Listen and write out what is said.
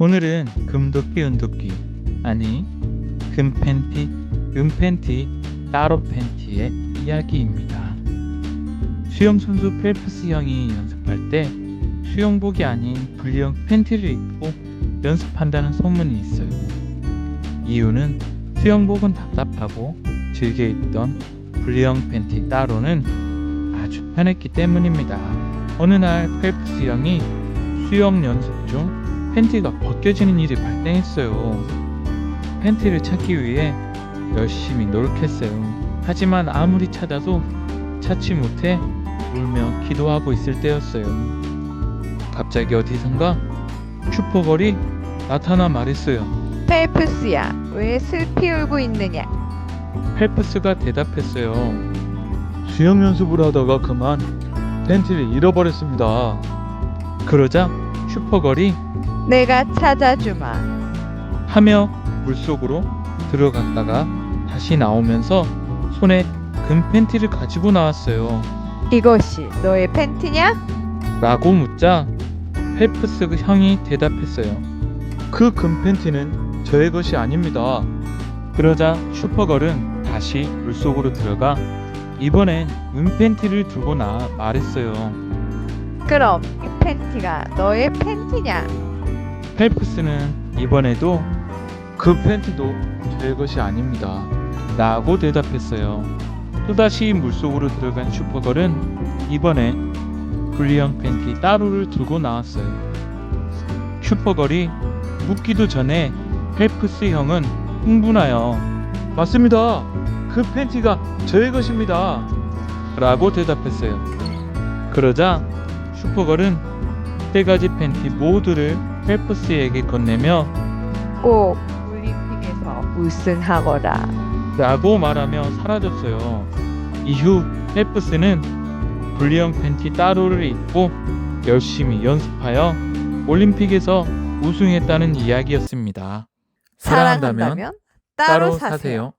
오늘은 금도끼 은도끼 아니 금 팬티 은 팬티 따로 팬티의 이야기입니다. 수영 선수 펠프스 형이 연습할 때 수영복이 아닌 분리형 팬티를 입고 연습한다는 소문이 있어요. 이유는 수영복은 답답하고 즐겨 입던 분리형 팬티 따로는 아주 편했기 때문입니다. 어느 날 펠프스 형이 수영 연습 중 팬티가 벗겨지는 일이 발생했어요. 팬티를 찾기 위해 열심히 노력했어요. 하지만 아무리 찾아도 찾지 못해 울며 기도하고 있을 때였어요. 갑자기 어디선가 슈퍼걸이 나타나 말했어요. 펠프스야, 왜 슬피 울고 있느냐? 펠프스가 대답했어요. 수영 연습을 하다가 그만 팬티를 잃어버렸습니다. 그러자 슈퍼걸이 내가 찾아주마. 하며 물속으로 들어갔다가 다시 나오면서 손에 금 팬티를 가지고 나왔어요. 이것이 너의 팬티냐? 라고 묻자 펠프스 형이 대답했어요. 그 금 팬티는 저의 것이 아닙니다. 그러자 슈퍼걸은 다시 물속으로 들어가 이번엔 은 팬티를 들고 나와 말했어요. 그럼 이 팬티가 너의 팬티냐? 펠프스는 이번에도 그 팬티도 저의 것이 아닙니다. 라고 대답했어요. 또다시 물속으로 들어간 슈퍼걸은 이번에 분리형 팬티 따로를 들고 나왔어요. 슈퍼걸이 묻기도 전에 펠프스 형은 흥분하여 맞습니다. 그 팬티가 저의 것입니다. 라고 대답했어요. 그러자 슈퍼걸은 세 가지 팬티 모두를 펠프스에게 건네며 꼭 올림픽에서 우승하거라. 라고 말하며 사라졌어요. 이후 펠프스는 분리형 팬티 따로를 입고 열심히 연습하여 올림픽에서 우승했다는 이야기였습니다. 사랑한다면 따로 사세요.